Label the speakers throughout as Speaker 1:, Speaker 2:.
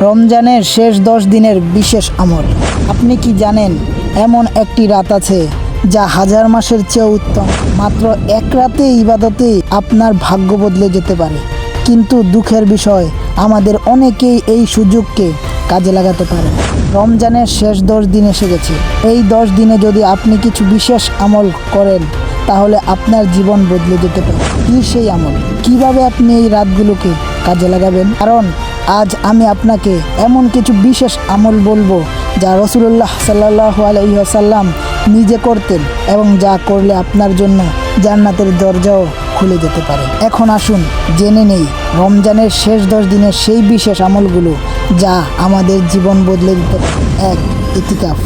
Speaker 1: রমজানের শেষ দশ দিনের বিশেষ আমল। আপনি কি জানেন, এমন একটি রাত আছে যা হাজার মাসের চেয়ে উত্তম। মাত্র এক রাতে ইবাদতে আপনার ভাগ্য বদলে যেতে পারে। কিন্তু দুঃখের বিষয়, আমাদের অনেকেই এই সুযোগকে কাজে লাগাতে পারে রমজানের শেষ দশ দিন এসে গেছে। এই দশ দিনে যদি আপনি কিছু বিশেষ আমল করেন, তাহলে আপনার জীবন বদলে যেতে পারে। কী সেই আমল? কীভাবে আপনি এই রাতগুলোকে কাজে লাগাবেন? কারণ আজ আমি আপনাকে এমন কিছু বিশেষ আমল বলব যা রসুল্লাহ সাল্লাহ আলহিহাসাল্লাম নিজে করতেন এবং যা করলে আপনার জন্য জান্নাতের দরজাও খুলে যেতে পারে। এখন আসুন, জেনে নেই রমজানের শেষ দশ দিনের সেই বিশেষ আমলগুলো যা আমাদের জীবন বদলে দিতে এক, ইতিকাফ,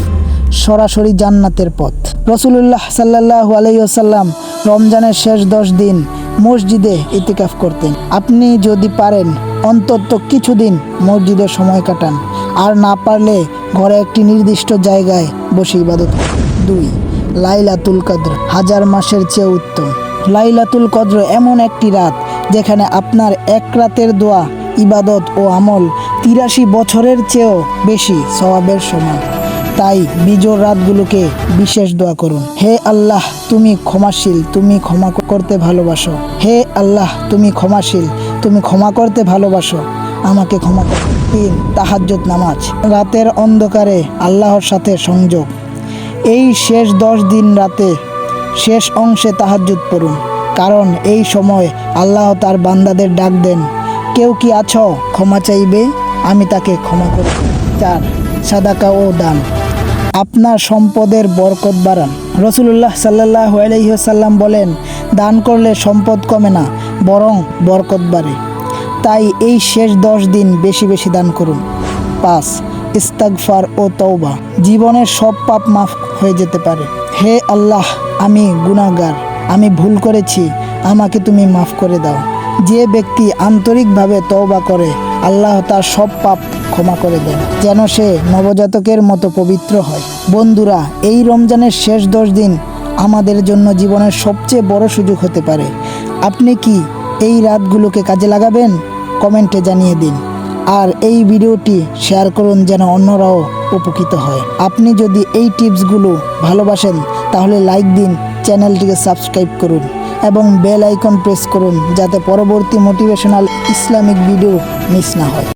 Speaker 1: সরাসরি জান্নাতের পথ। রসুল্লাহ সাল্লাহ আলাইসাল্লাম রমজানের শেষ দশ দিন মসজিদে ইতিকাফ করতেন। আপনি যদি পারেন অন্তত কিছুদিন মসজিদে সময় কাটান। আর না পারলে ঘরে একটি নির্দিষ্ট জায়গায় বসে ইবাদত দুই, লাইলাতুল কদ্র, হাজার মাসের চেয়ে উত্তম। লাইলাতুল কদ্র এমন একটি রাত যেখানে আপনার এক রাতের দোয়া, ইবাদত ও আমল তিরাশি বছরের চেয়েও বেশি সবাবের সমান। তাই বিজোর রাতগুলোকে বিশেষ দোয়া করুন। হে আল্লাহ, তুমি ক্ষমাশীল, তুমি ক্ষমা করতে ভালোবাসো। হে আল্লাহ, তুমি ক্ষমাশীল, তুমি ক্ষমা করতে ভালোবাসো। আমাকে ক্ষমা করো। তিন, তাহাজ্জুদ নামাজ। রাতের অন্ধকারে আল্লাহর সাথে সংযোগ। এই শেষ দশ দিন রাতে শেষ অংশে তাহাজ্জুদ পড়ুন। কারণ এই সময় আল্লাহ তার বান্দাদের ডাক দেন, কেউ কি আছো? ক্ষমা চাইবে? আমি তাকে ক্ষমা করি। চার সাদাকা ও দান। আপনার সম্পদের বরকত বাড়ান। রসুল্লাহ সাল্লাহ আলহিহাসাল্লাম বলেন, দান করলে সম্পদ কমে না, বরং বরকত বাড়ে। তাই এই শেষ দশ দিন বেশি বেশি দান করুন। পাঁচ, ইস্তাগফার ও তওবা। জীবনের সব পাপ মাফ হয়ে যেতে পারে। হে আল্লাহ, আমি গুনাহগার। আমি ভুল করেছি। আমাকে তুমি মাফ করে দাও। যে ব্যক্তি আন্তরিকভাবে তওবা করে আল্লাহ তার সব পাপ ক্ষমা করে দেন, যেন সে নবজাতকের মতো পবিত্র হয়। বন্ধুরা, এই রমজানের শেষ দশ দিন আমাদের জন্য জীবনের সবচেয়ে বড় সুযোগ হতে পারে। আপনি কি এই রাতগুলোকে কাজে লাগাবেন? কমেন্টে জানিয়ে দিন। আর এই ভিডিওটি শেয়ার করুন যেন অন্যরাও উপকৃত হয়। আপনি যদি এই টিপসগুলো ভালোবাসেন, তাহলে লাইক দিন, চ্যানেলটিকে সাবস্ক্রাইব করুন। এবং বেল আইকন প্রেস করুন যাতে পরবর্তী মোটিভেশনাল ইসলামিক ভিডিও মিস না হয়।